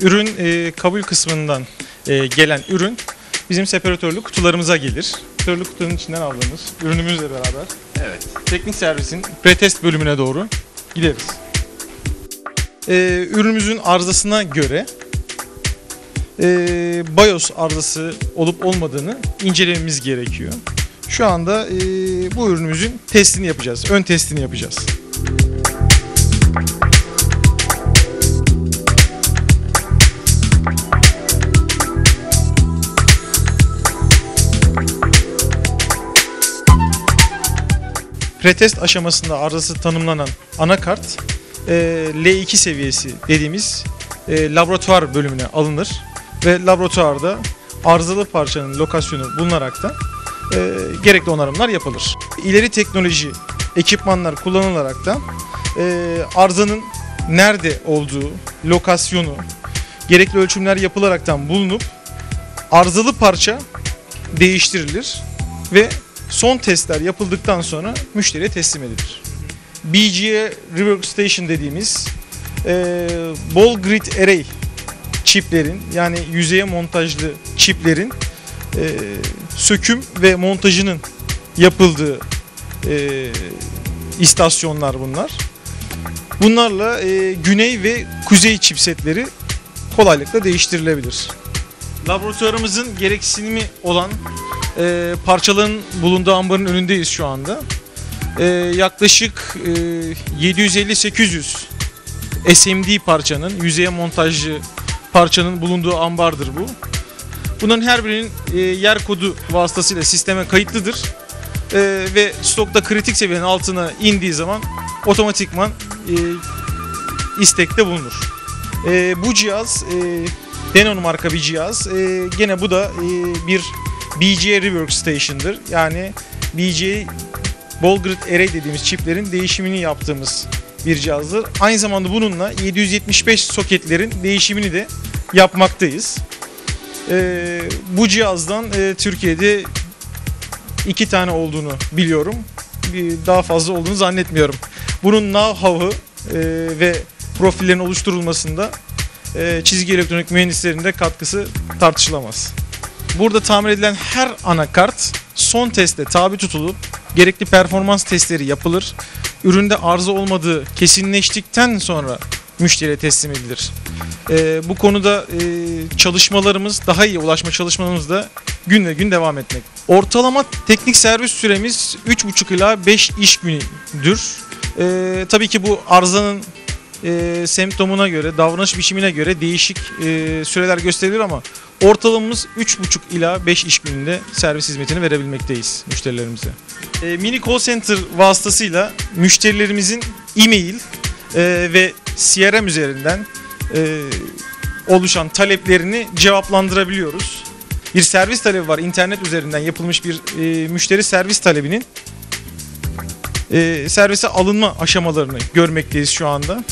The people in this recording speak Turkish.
ürün e, kabul kısmından e, gelen ürün bizim separatörlü kutularımıza gelir. Separatörlü kutunun içinden aldığımız ürünümüzle beraber Evet. teknik servisin pretest bölümüne doğru gideriz. Ee, ürünümüzün arızasına göre e, BIOS arızası olup olmadığını incelememiz gerekiyor. Şu anda e, bu ürünümüzün testini yapacağız. Ön testini yapacağız. Pretest aşamasında arızası tanımlanan anakart e, L2 seviyesi dediğimiz e, laboratuvar bölümüne alınır ve laboratuvarda arızalı parçanın lokasyonu bulunarak da e, gerekli onarımlar yapılır. İleri teknoloji ekipmanlar kullanılarak da e, arızanın nerede olduğu, lokasyonu, gerekli ölçümler yapılaraktan bulunup arızalı parça değiştirilir ve son testler yapıldıktan sonra müşteriye teslim edilir. BGA Rework Station dediğimiz e, ball grid array çiplerin yani yüzeye montajlı çiplerin e, söküm ve montajının yapıldığı e, istasyonlar bunlar. Bunlarla e, güney ve kuzey chipsetleri kolaylıkla değiştirilebilir. Laboratuvarımızın gereksinimi olan e, parçaların bulunduğu ambarın önündeyiz şu anda. E, yaklaşık e, 750-800 SMD parçanın, yüzeye montajlı parçanın bulunduğu ambardır bu. Bunların her birinin e, yer kodu vasıtasıyla sisteme kayıtlıdır. E, ve stokta kritik seviyenin altına indiği zaman otomatikman e, istekte bulunur. E, bu cihaz e, Denon marka bir cihaz. E, gene bu da e, bir BGA Rework Station'dır. Yani BGA Ball Grid Array dediğimiz çiplerin değişimini yaptığımız bir cihazdır. Aynı zamanda bununla 775 soketlerin değişimini de yapmaktayız. E, bu cihazdan e, Türkiye'de iki tane olduğunu biliyorum. Bir daha fazla olduğunu zannetmiyorum. Bunun know-how'ı e, ve profillerin oluşturulmasında e, çizgi elektronik mühendislerinin de katkısı tartışılamaz. Burada tamir edilen her anakart son testte tabi tutulup gerekli performans testleri yapılır. Üründe arıza olmadığı kesinleştikten sonra müşteriye teslim edilir. E, bu konuda e, çalışmalarımız, daha iyi ulaşma çalışmalarımız da gün gün devam etmek. Ortalama teknik servis süremiz 3,5 ila 5 iş günüdür. E, tabii ki bu arızanın e, semptomuna göre, davranış biçimine göre değişik e, süreler gösterilir ama ortalamamız 3,5 ila 5 iş gününde servis hizmetini verebilmekteyiz müşterilerimize. E, mini call center vasıtasıyla müşterilerimizin e-mail e, ve CRM üzerinden e, oluşan taleplerini cevaplandırabiliyoruz. Bir servis talebi var. internet üzerinden yapılmış bir e, müşteri servis talebinin e, servise alınma aşamalarını görmekteyiz şu anda.